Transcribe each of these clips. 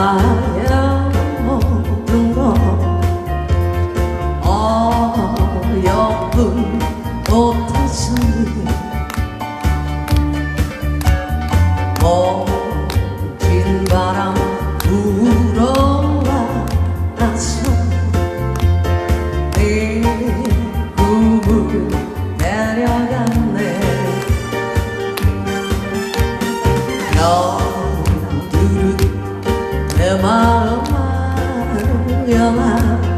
내 어여쁜 오태성이 멋진 바람 불어와서 네 꿈을 내려가 Yalan, yalan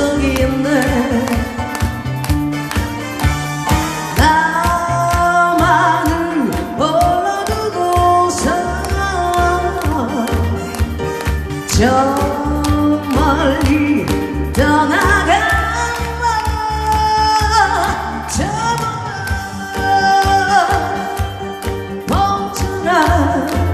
적이 나만을 몰라두고서 저 멀리 떠나가 멈춰라